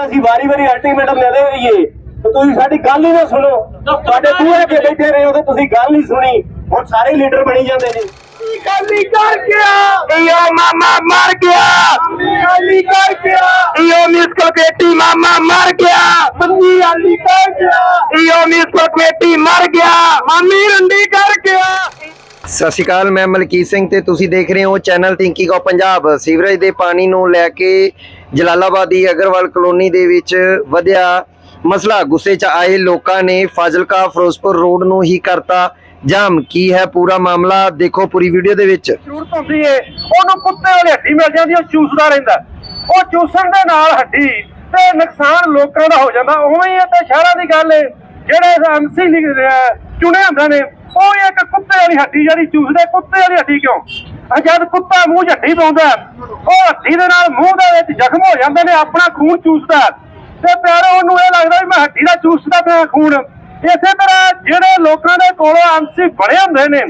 ਵਾਰ ਅਸੀਂ ਵਾਰੀ ਵਾਰੀ ਅਲਟੀਮੇਟਮ ਲੈਦੇ ਰਹੀਏ ਤੇ ਤੁਸੀਂ ਸਾਡੀ ਗੱਲ ਹੀ ਨਾ ਸੁਣੋ। ਤੁਹਾਡੇ ਦੂਹੇ ਕੇ ਬੈਠੇ ਰਹੇ ਹੋ ਤੇ ਤੁਸੀਂ ਗੱਲ ਨਹੀਂ ਸੁਣੀ। ਹੁਣ ਸਾਰੇ ਲੀਡਰ ਬਣੀ ਜਾਂਦੇ ਨੇ। ਕਾਲੀ ਕਰ ਗਿਆ। ਈਓ ਮਾਮਾ ਮਰ ਗਿਆ। ਕਾਲੀ ਕਰ ਗਿਆ। ਈਓ ਮਿਸਕਲ ਕਮੇਟੀ ਮਾਮਾ ਮਰ ਗਿਆ। ਬੰਦੀ ਆਲੀ ਕਰ ਗਿਆ। ਈਓ ਮਿਸਕਲ ਕਮੇਟੀ ਮਰ ਗਿਆ। ਮਾਮੀ ਰੰਡੀ ਕਰ ਗਿਆ। ਸਤਿ ਸ਼੍ਰੀ ਅਕਾਲ ਮੈਂ ਮਲਕੀਤ ਸਿੰਘ ਤੇ ਤੁਸੀਂ ਦੇਖ ਰਹੇ ਹੋ channel thinking of Punjab sewerage ਦੇ ਪਾਣੀ ਨੂੰ ਲੈ ਕੇ ਜਲਾਲਾਬਾਦ ਦੀ ਅਗਰਵਾਲ ਕਲੋਨੀ ਦੇ ਵਿੱਚ ਵਧਿਆ ਮਸਲਾ। ਗੁੱਸੇ 'ਚ ਆਏ ਲੋਕਾਂ ਨੇ ਫਾਜ਼ਿਲਕਾ ਫਿਰੋਜ਼ਪੁਰ ਰੋਡ ਨੂੰ ਹੀ ਕਰਤਾ ਜਾਮ। ਕੀ ਹੈ ਪੂਰਾ ਮਾਮਲਾ? ਦੇਖੋ ਪੂਰੀ ਵੀਡੀਓ ਦੇ ਵਿੱਚ। ਜ਼ਰੂਰਤ ਹੁੰਦੀ ਏ ਉਹਨੂੰ ਕੁੱਤੇ ਵਾਲੀ ਹੱਡੀ ਮਿਲ ਜਾਂਦੀ ਉਹ ਚੂਸਦਾ ਰਹਿੰਦਾ। ਉਹ ਚੂਸਣ ਦੇ ਨਾਲ ਹੱਡੀ ਤੇ ਨੁਕਸਾਨ ਲੋਕਾਂ ਦਾ ਹੋ ਜਾਂਦਾ। ਉਵੇਂ ਹੀ ਇਹ ਤੇ ਸ਼ਹਿਰਾਂ ਦੀ ਗੱਲ ਏ। ਜਿਹੜੇ ਐਮਸੀ ਚੁਣੇ ਹੁੰਦੇ ਨੇ ਉਹ ਇੱਕ ਕੁੱਤੇ ਵਾਲੀ ਹੱਡੀ ਜਿਹੜੀ ਚੂਸਦੇ, ਕੁੱਤੇ ਵਾਲੀ ਹੱਡੀ ਕਿਉਂ? ਜਦ ਕੁੱਤਾ ਮੂੰਹ 'ਚ ਹੱਡੀ ਪਾਉਂਦਾ ਉਹ ਹੱਡੀ ਦੇ ਨਾਲ ਮੂੰਹ ਦੇ ਵਿੱਚ ਜ਼ਖਮ ਹੋ ਜਾਂਦੇ ਨੇ, ਆਪਣਾ ਖੂਨ ਚੂਸਦਾ ਤੇ ਪਿਆਰੇ, ਉਹਨੂੰ ਇਹ ਲੱਗਦਾ ਵੀ ਮੈਂ ਹੱਡੀ ਦਾ ਚੂਸਦਾ ਪਿਆ ਖੂਨ। ਇਸੇ ਤਰ੍ਹਾਂ ਜਿਹੜੇ ਲੋਕਾਂ ਦੇ ਕੋਲੋਂ ਅੰਸੀ ਬਣੇ ਹੁੰਦੇ ਨੇ,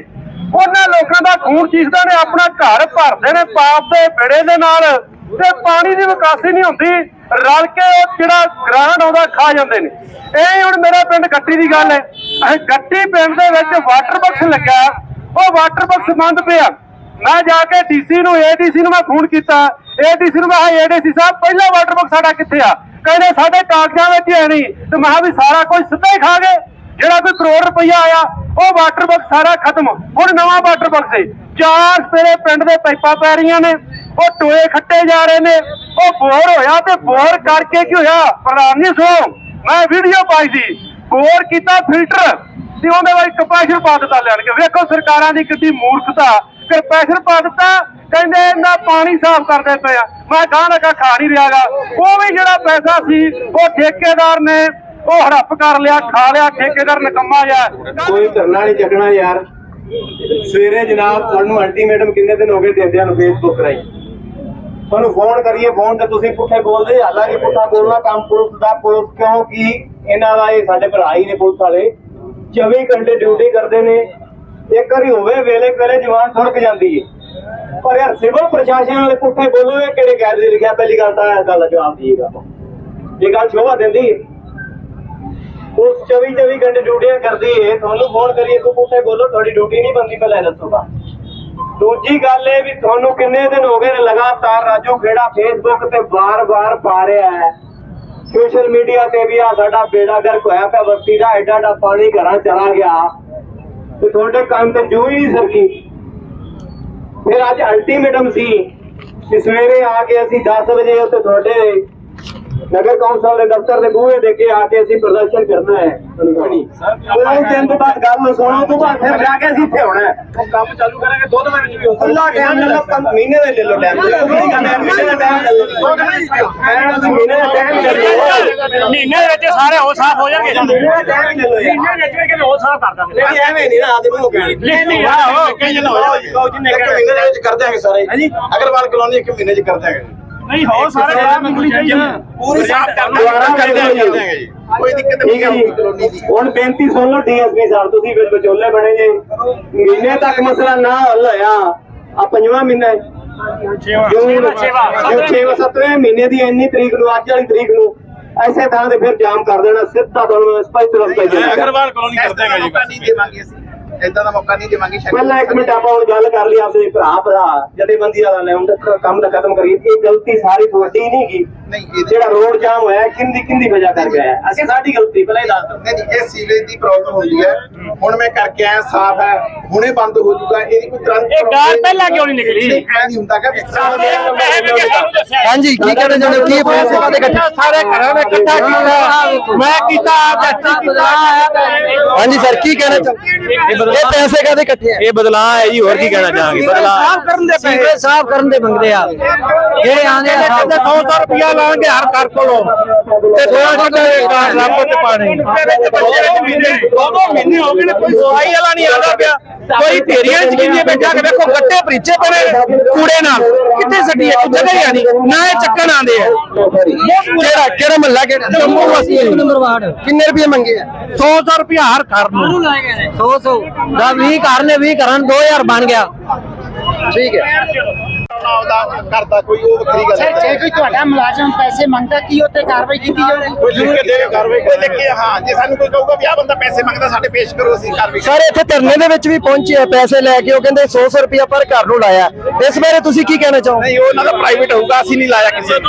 ਉਹਨਾਂ ਲੋਕਾਂ ਦਾ ਖੂਨ ਚੀਸਦੇ ਨੇ, ਆਪਣਾ ਘਰ ਭਰਦੇ ਨੇ, ਪਾਪ ਦੇ ਬੇੜੇ ਦੇ ਨਾਲ। ਤੇ ਪਾਣੀ ਦੀ ਵਿਕਾਸੀ ਨਹੀਂ ਹੁੰਦੀ, ਰਲ ਕੇ ਉਹ ਜਿਹੜਾ ਗ੍ਰਾਂਡ ਆਉਂਦਾ, ਖਾ ਜਾਂਦੇ ਨੇ। ਇਹ ਹੁਣ ਮੇਰਾ ਪਿੰਡ ਗੱਟੀ ਦੀ ਗੱਲ ਹੈ। ਗੱਟੀ ਪਿੰਡ ਦੇ ਵਿੱਚ ਵਾਟਰ ਬਾਕਸ ਲੱਗਾ ਉਹ ਵਾਟਰ ਬਾਕਸ ਬੰਦ ਪਿਆ। ਮੈਂ ਜਾ ਕੇ ਡੀਸੀ ਨੂੰ ਏਡੀਸੀ ਨੂੰ ਮੈਂ ਫੋਨ ਕੀਤਾ। ਏਡੀਸੀ ਨੂੰ ਮੈਂ ਏਡੀਸੀ ਸਾਹਿਬ, ਪਹਿਲਾ ਵਾਟਰ ਬਾਕਸ ਸਾਡਾ ਕਿੱਥੇ ਆ? ਕਹਿੰਦੇ ਸਾਡੇ ਕਾਗਜ਼ਾਂ ਵਿੱਚ ਹੀ ਨਹੀਂ। ਤੇ ਮੈਂ ਵੀ ਸਾਰਾ ਕੁਝ ਸਿੱਧਾ ਹੀ ਖਾ ਗਏ। ਜਿਹੜਾ ਕੋਈ ਕਰੋੜ ਰੁਪਈਆ ਆਇਆ, ਉਹ ਵਾਟਰ ਬਾਕਸ ਸਾਰਾ ਖਤਮ। ਹੁਣ ਨਵਾਂ ਵਾਟਰ ਬਾਕਸ ਹੈ ਚਾਰ ਸਵੇਰੇ ਪਿੰਡ ਦੇ ਪਾਈਪਾਂ ਪੈ ਰਹੀਆਂ ਨੇ। ਉਹ ਟੋਏ ਖੱਟੇ ਜਾ ਰਹੇ ਨੇ। ਉਹ ਬੋਰ ਹੋਇਆ ਤੇ ਬੋਰ ਕਰਕੇ ਕੀ ਹੋਇਆ? ਪ੍ਰਧਾਨ ਜੀ ਸੋ ਮੈਂ ਵੀਡੀਓ ਪਾਈ ਸੀ। ਬੋਰ ਕੀਤਾ ਫਿਲਟਰ। ਤੇ ਉਹਦੇ ਵਿੱਚ ਕੰਪਰੈਸ਼ਰ ਪਾ ਦਿੱਤਾ ਲੈਣ ਕੇ ਵੇਖੋ ਸਰਕਾਰਾਂ ਦੀ ਕਿੰਨੀ ਮੂਰਖਤਾ। ਕੰਪਰੈਸ਼ਰ ਪਾ ਦਿੱਤਾ, ਕਹਿੰਦੇ ਇਹਦਾ ਪਾਣੀ ਸਾਫ਼ ਕਰਦੇ ਪਏ ਆ। ਮੈਂ ਗਾਂ ਲਗਾ ਖਾ ਨਹੀਂ ਰਿਹਾਗਾ ਉਹ ਵੀ ਜਿਹੜਾ ਪੈਸਾ ਸੀ, ਉਹ ਠੇਕੇਦਾਰ ਨੇ ਉਹ ਹੜੱਪ ਕਰ ਲਿਆ, ਖਾ ਲਿਆ, ਠੇਕੇਦਾਰ ਨਿਕੰਮਾ ਜਾ ਕੋਈ ਧਰਨਾ ਨਹੀਂ ਚੱਕਣਾ ਯਾਰ। ਸਵੇਰੇ ਜਨਾਬ, ਤੁਹਾਨੂੰ ਅਲਟੀਮੇਟਮ ਕਿੰਨੇ ਦਿਨ ਹੋ ਗਏ ਦਿੰਦਿਆਂ ਨੂੰ ਫੇਸਬੁੱਕ ਰਾਹੀਂ? ਤੁਹਾਨੂੰ ਫੋਨ ਕਰੀਏ ਫੋਨ ਤੇ ਤੁਸੀਂ ਪੁੱਠੇ ਬੋਲਦੇ ਹਾਲਾਂਕਿ ਪੁੱਠਾ ਬੋਲਣਾ ਕੰਮ ਪੁਲਿਸ ਦਾ ਪੁਲਿਸ ਕਿਉਂਕਿ ਇਹਨਾਂ ਦਾ ਇਹ ਸਾਡੇ ਭਰਾ ਹੀ ਨੇ ਪੁਲਿਸ ਵਾਲੇ। 24 ਘੰਟੇ ਡਿਊਟੀ ਕਰਦੇ ਨੇ। ਇੱਕ ਵਾਰੀ ਹੋਵੇ ਵੇਲੇ ਵੇਲੇ ਜਵਾਨ ਥੜਕ ਜਾਂਦੀ ਹੈ ਪਰ ਯਾਰ ਸਿਵਲ ਪ੍ਰਸ਼ਾਸਨ ਵਾਲੇ ਪੁੱਠੇ ਬੋਲੋ ਇਹ ਕਿਹੜੇ ਕਾਇਦੇ ਦੇ ਲਿਖਿਆ? ਪਹਿਲੀ ਗੱਲ ਤਾਂ ਇਹ ਗੱਲ ਜਵਾਬ ਦੀਏਗਾ ਇਹ ਗੱਲ ਸ਼ੋਭਾ ਦਿੰਦੀ ਹੈ ਉਸ 24 24 ਘੰਟੇ ਡਿਊਟੀਆਂ ਕਰਦੀ ਏ। ਤੁਹਾਨੂੰ ਫੋਨ ਕਰੀਏ ਤੂੰ ਪੁੱਠੇ ਬੋਲੋ ਤੁਹਾਡੀ ਡਿਊਟੀ ਨਹੀਂ ਬੰਦੀ ਪਹਿਲਾਂ ਦੱਸੋਗਾ ਦੂਜੀ ਗੱਲ ਇਹ ਵੀ ਤੁਹਾਨੂੰ ਕਿੰਨੇ ਦਿਨ ਹੋ ਗਏ ਨੇ ਲਗਾਤਾਰ ਰਾਜੂ ਖੇੜਾ ਫੇਸਬੁੱਕ ਤੇ ਵਾਰ-ਵਾਰ ਪਾ ਰਿਹਾ ਹੈ। ਸੋਸ਼ਲ ਮੀਡੀਆ ਤੇ ਵੀ ਆ ਸਾਡਾ ਬੇੜਾ ਗਰਕ ਹੋਇਆ ਪਿਆ ਵਰਤੀ ਦਾ ਐਡਾ ਐਡਾ ਪਾਣੀ ਘਰਾਂ ਚਲਾ ਗਿਆ। ਤੇ ਤੁਹਾਡੇ ਕੰਮ ਤੇ ਜੂ ਹੀ ਨਹੀਂ ਸਰਕੀ। ਫਿਰ ਅੱਜ ਅਲਟੀਮੇਟਮ ਸੀ ਕਿ ਸਵੇਰੇ ਆ ਕੇ ਅਸੀਂ 10 ਵਜੇ ਉੱਤੇ ਤੁਹਾਡੇ ਨਗਰ ਕੌਂਸਲ ਦੇ ਦਫ਼ਤਰ ਦੇ ਬੂਹੇ ਦੇ ਕੇ ਆ ਕੇ ਅਸੀਂ ਪ੍ਰਦਰਸ਼ਨ ਕਰਨਾ ਹੈ। ਕੋਈ ਦਿਨ ਤੋਂ ਬਾਅਦ ਗੱਲ ਨੂੰ ਸੁਣੋ ਤੋਂ ਬਾਅਦ ਫਿਰ ਜਾ ਕੇ ਅਸੀਂ ਇੱਥੇ ਹੋਣਾ ਹੈ। ਕੰਮ ਚਾਲੂ ਕਰਾਂਗੇ ਦੋ ਦਿਨ ਵਿੱਚ ਵੀ ਹੋ ਅੱਲਾ ਟਾਈਮ ਲੈ ਲਓ ਮਹੀਨੇ ਦਾ ਲੈ ਲਓ ਟਾਈਮ ਮਹੀਨੇ ਦਾ ਟਾਈਮ ਲੈ ਲਓ ਮਹੀਨੇ ਦਾ ਟਾਈਮ ਲੈ ਲਓ। ਮਹੀਨੇ ਦੇ ਵਿੱਚ ਸਾਰੇ ਹੋ ਸਾਫ਼ ਹੋ ਜਾਣਗੇ। ਮਹੀਨੇ ਦਾ ਟਾਈਮ ਲੈ ਲਓ ਯਾਰ। ਮਹੀਨੇ ਵਿੱਚ ਵੀ ਕਿਤੇ ਹੋ ਸਾਫ਼ ਕਰ ਦਾਂਗੇ? ਨਹੀਂ ਐਵੇਂ ਨਹੀਂ ਨਾ ਆਦਮੀ ਨੂੰ ਕਹਿਣ। ਨਹੀਂ ਨਹੀਂ ਆਹੋ ਕਈ ਜਨ ਹੋ ਕਹੋ ਜਿੰਨੇ ਇੱਕ ਮਹੀਨੇ ਦੇ ਵਿੱਚ ਕਰ ਦਿਆਂਗੇ ਸਾਰੇ। ਅਗਰਵਾਲ ਕਲੋਨੀ ਇੱਕ ਮਹੀਨੇ ਚ ਕਰ ਦਿਆਂਗੇ। ਨਹੀਂ ਹੋ ਸਾਰੇ ਬਾਹਰ ਨਿਕਲੀ ਜਾਈਏ। ਪੂਰੀ ਸਾਫ਼ ਕਰ ਦੁਬਾਰਾ ਕਰ ਕਰ ਦਿਆਂਗੇ। ਜੀ ਕੋਈ ਦਿੱਕਤ ਹੈ ਨਹੀਂ ਹੈ ਕਲੋਨੀ ਦੀ। ਹੁਣ ਬੇਨਤੀ ਸੁਣ ਲਓ ਡੀਐਸਪੀ ਸਾਹਿਬ ਤੁਸੀਂ ਵਿੱਚ ਵਿਚੋਲੇ ਬਣੇ ਜੇ। ਮਹੀਨੇ ਤੱਕ ਮਸਲਾ ਨਾ ਹੱਲ ਹੋਇਆ ਆ ਪੰਜਵਾਂ ਮਹੀਨਾ ਹੈ। ਜੂਨ ਛੇਵਾਂ ਸੱਤਵੇਂ। ਮਹੀਨੇ ਦੀ ਇੰਨੀ ਤਰੀਕ ਨੂੰ ਅੱਜ ਵਾਲੀ ਤਰੀਕ ਨੂੰ ਐਸੇ ਥਾਂ ਤੇ ਫਿਰ ਜਾਮ ਕਰ ਦੇਣਾ ਸਿੱਧਾ ਤੁਹਾਨੂੰ ਸਪਸ਼ਟ ਰਸਤਾ ਦੇਣਾ ਅਗਰਵਾਲ ਕਲੋਨੀ ਕਰ ਦਿਆਂਗੇ ਜੀ ਨਹੀਂ ਦੇਵਾਂਗੇ ਅਸੀਂ। ਇਦਾਂ ਦਾ ਮੌਕਾ ਨਹੀਂ ਦੇਵਾਂਗੇ ਪਹਿਲਾਂ ਇੱਕ ਮਿੰਟ ਆਪਾਂ ਹੁਣ ਗੱਲ ਕਰ ਲਈ ਆਪਦੇ ਭਰਾ ਭਰਾ, ਜਥੇਬੰਦੀ ਵਾਲਾ ਲੈ ਹੁਣ ਕੰਮ ਦਾ ਖਤਮ ਕਰੀਏ ਇਹ ਗਲਤੀ ਸਾਰੀ ਤੁਹਾਡੀ ਨਹੀਂ ਗੀ ਨਹੀਂ ਜਿਹੜਾ ਰੋਡ ਜਾਮ ਹੋਇਆ ਕਿੰਦੀ ਕਿੰਦੀ ਵਜ੍ਹਾ ਕਰ ਗਿਆ ਹੈ? ਅਸੀਂ ਸਾਡੀ ਗਲਤੀ ਪਹਿਲਾਂ ਹੀ ਦੱਸ ਦਿਓ। ਨਹੀਂ ਨਹੀਂ, ਇਹ ਸੀਵੇਜ ਦੀ ਪ੍ਰੋਬਲਮ ਹੁੰਦੀ ਹੈ। ਹੁਣ ਮੈਂ ਕਰਕੇ ਆਇਆ ਸਾਫ਼ ਹੈ। ਹੁਣੇ ਬੰਦ ਹੋ ਜਾਊਗਾ ਇਹਦੀ ਕੋਈ ਤੁਰੰਤ ਇਹ ਗਾਲ ਪਹਿਲਾਂ ਕਿਉਂ ਨਹੀਂ ਨਿਕਲੀ? ਨਹੀਂ, ਐਂ ਨਹੀਂ ਹੁੰਦਾ ਕਿ ਹਾਂਜੀ ਕੀ ਕਹਿਣਾ ਚਾਹੁੰਦੇ ਹੋ? ਕੀ ਪੈਸੇ ਕਾਦੇ ਇਕੱਠੇ ਸਾਰੇ ਘਰਾਂ ਨੇ ਇਕੱਠਾ ਕੀਤਾ ਮੈਂ ਕੀਤਾ ਜੱਟੀ ਕੀਤਾ ਹਾਂਜੀ ਸਰ ਕੀ ਕਹਿਣਾ ਚਾਹੁੰਦੇ ਇਹ ਪੈਸੇ ਕਾਦੇ ਇਕੱਠੇ ਆ? ਇਹ ਬਦਲਾਅ ਹੈ ਜੀ ਹੋਰ ਕੀ ਕਹਿਣਾ ਚਾਹਾਂਗੇ? ਬਦਲਾਅ ਸਾਫ਼ ਕਰਨ ਦੇ ਪੈਸੇ। ਸਾਫ਼ ਕਰਨ ਦੇ ਮੰਗਦੇ ਆ। ਜਿਹੜੇ ਆਂਦੇ ਆ ਕਹਿੰਦੇ 100 ਰੁਪਿਆ ਲਾਣਗੇ ਹਰ ਘਰ ਕੋਲੋਂ ਤੇ ਥੋੜਾ ਜਿਹਾ ਘਰ ਰੱਬ ਤੇ ਪਾਣੀ। ਦੋ ਮਹੀਨੇ ਹੋ ਗਏ ਨੇ ਕੋਈ ਸਫ਼ਾਈ ਵਾਲਾ ਨਹੀਂ ਆਦਾ ਪਿਆ। ਕੋਈ ਢੇਰੀਆਂ ਚ ਕਿੰਨੇ ਬੈਠਾ ਕੇ ਵੇਖੋ, ਗੱਟੇ ਭਰੀਚੇ ਪਏ ਕੂੜੇ ਨਾਲ। ਕਿੱਥੇ ਸੱਡੀ ਹੈ? ਜਗ੍ਹਾ ਹੀ ਹੈ ਨਾ ਇਹ ਚੱਕਣ ਆਂਦੇ ਆ। ਕਿਹੜਾ ਕਿਹੜਾ ਮਹੱਲਾ, ਕਿਹੜਾ? ਜੰਮੂ ਵਸੀ ਨੰਬਰ ਵਾਰਡ ਕਿੰਨੇ ਰੁਪਏ ਮੰਗੇ ਆ? 100 100 ਰੁਪਿਆ ਹਰ ਘਰ ਨੂੰ। 100 100 ਦਾ 20 ਘਰ ਨੇ 20 ਘਰਾਂ ਨੂੰ 2000 ਬਣ ਗਿਆ। ਠੀਕ ਹੈ। ਆਪਦਾ ਕਰਦਾ ਕੋਈ ਉਹ ਵੱਖਰੀ ਗੱਲ ਸਰ ਜੇ ਕੋਈ ਤੁਹਾਡਾ ਮੁਲਾਜ਼ਮ ਪੈਸੇ ਮੰਗਦਾ ਕੀ ਉੱਤੇ ਕਾਰਵਾਈ ਕੀਤੀ ਜਾਊਗੀ? ਕੋਈ ਲਿਖ ਕੇ ਦੇ ਕਾਰਵਾਈ ਕੋਈ ਲਿਖ ਕੇ ਹਾਂ ਜੇ ਸਾਨੂੰ ਕੋਈ ਕਹੂਗਾ ਵੀ ਆ ਬੰਦਾ ਪੈਸੇ ਮੰਗਦਾ ਸਾਡੇ ਪੇਸ਼ ਕਰੋ ਅਸੀਂ ਕਾਰਵਾਈ ਸਾਰੇ ਇੱਥੇ ਧਰਨੇ ਦੇ ਵਿੱਚ ਵੀ ਪਹੁੰਚੇ ਆ ਪੈਸੇ ਲੈ ਕੇ ਉਹ ਕਹਿੰਦੇ 100 100 ਰੁਪਇਆ ਪਰ ਘਰ ਨੂੰ ਲਾਇਆ। ਇਸ ਬਾਰੇ ਤੁਸੀਂ ਕੀ ਕਹਿਣਾ ਚਾਹੋਗੇ? ਨਹੀਂ ਉਹ ਉਹਨਾਂ ਦਾ ਪ੍ਰਾਈਵੇਟ ਹੋਊਗਾ ਅਸੀਂ ਨਹੀਂ ਲਾਇਆ ਕਿਸੇ ਨੂੰ।